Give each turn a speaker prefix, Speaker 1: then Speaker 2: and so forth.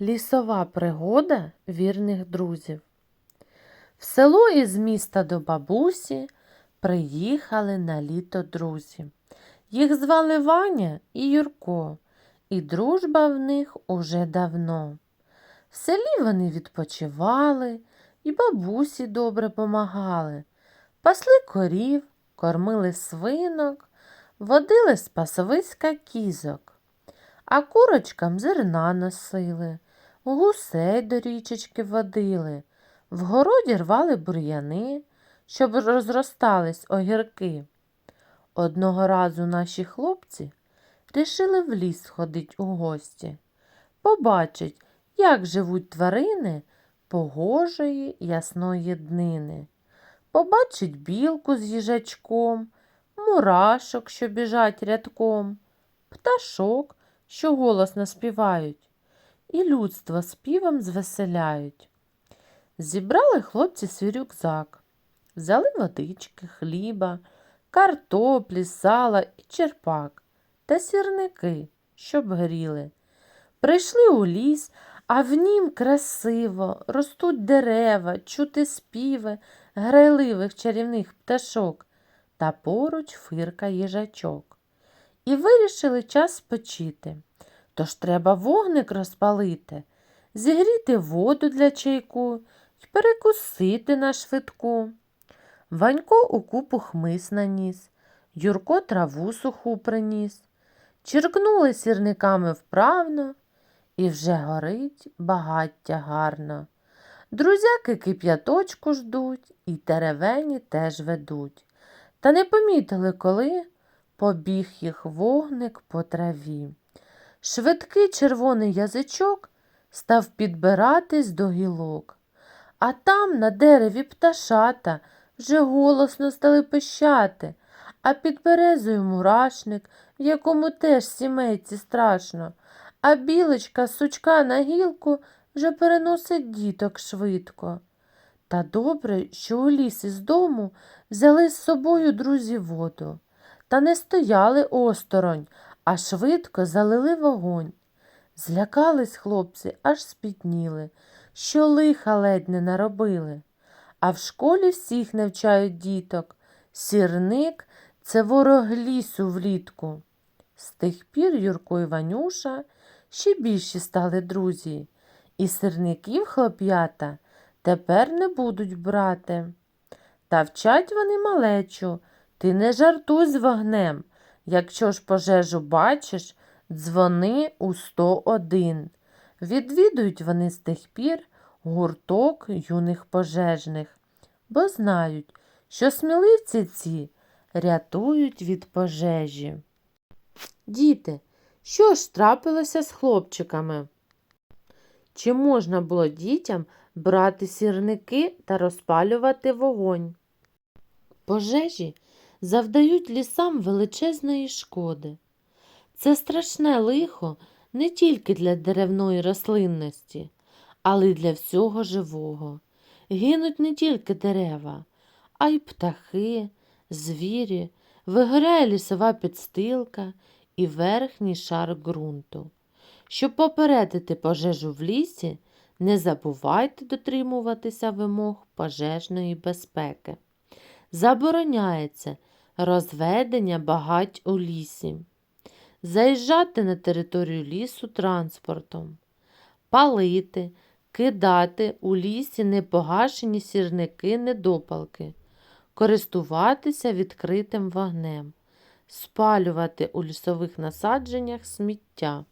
Speaker 1: Лісова пригода вірних друзів. В село із міста до бабусі приїхали на літо друзі. Їх звали Ваня і Юрко, і дружба в них уже давно. В селі вони відпочивали і бабусі добре помагали. Пасли корів, кормили свинок, водили з пасовиська кізок, а курочкам зерна носили, гусей до річечки водили, в городі рвали бур'яни, щоб розростались огірки. Одного разу наші хлопці рішили в ліс ходить у гості, побачить, як живуть тварини погожої ясної днини. Побачить білку з їжачком, мурашок, що біжать рядком, пташок, що голосно співають, і людство співом звеселяють. Зібрали хлопці свій рюкзак, взяли водички, хліба, картоплі, сала і черпак та сірники, щоб гріли. Прийшли у ліс, а в нім красиво ростуть дерева, чути співи грайливих чарівних пташок та поруч фирка їжачок. І вирішили час спочити. Тож треба вогник розпалити, зігріти воду для чайку й перекусити на швидку. Ванько у купу хмиз наніс, Юрко траву суху приніс. Черкнули сірниками вправно, і вже горить багаття гарно. Друзяки кип'яточку ждуть, і теревені теж ведуть. Та не помітили, коли побіг їх вогник по траві. Швидкий червоний язичок став підбиратись до гілок, а там на дереві пташата вже голосно стали пищати, а під березою мурашник, в якому теж сімейці страшно, а білочка з сучка на гілку вже переносить діток швидко. Та добре, що у ліс із дому взяли з собою друзі воду, та не стояли осторонь, а швидко залили вогонь. Злякались хлопці, аж спітніли, що лиха ледь не наробили. А в школі всіх навчають діток. Сірник це ворог лісу влітку. З тих пір Юрко і Ванюша ще більші стали друзі, і сирників хлоп'ята тепер не будуть брати. Та вчать вони малечу, ти не жартуй з вогнем. Якщо ж пожежу бачиш, дзвони у 101. Відвідують вони з тих пір гурток юних пожежних, бо знають, що сміливці ці рятують від пожежі. Діти, що ж трапилося з хлопчиками? Чи можна було дітям брати сірники та розпалювати вогонь? Пожежі завдають лісам величезної шкоди. Це страшне лихо не тільки для деревної рослинності, але й для всього живого. Гинуть не тільки дерева, а й птахи, звірі, вигоряє лісова підстилка і верхній шар ґрунту. Щоб попередити пожежу в лісі, не забувайте дотримуватися вимог пожежної безпеки. Забороняється розведення багать у лісі, заїжджати на територію лісу транспортом, палити, кидати у лісі непогашені сірники недопалки, користуватися відкритим вогнем, спалювати у лісових насадженнях сміття.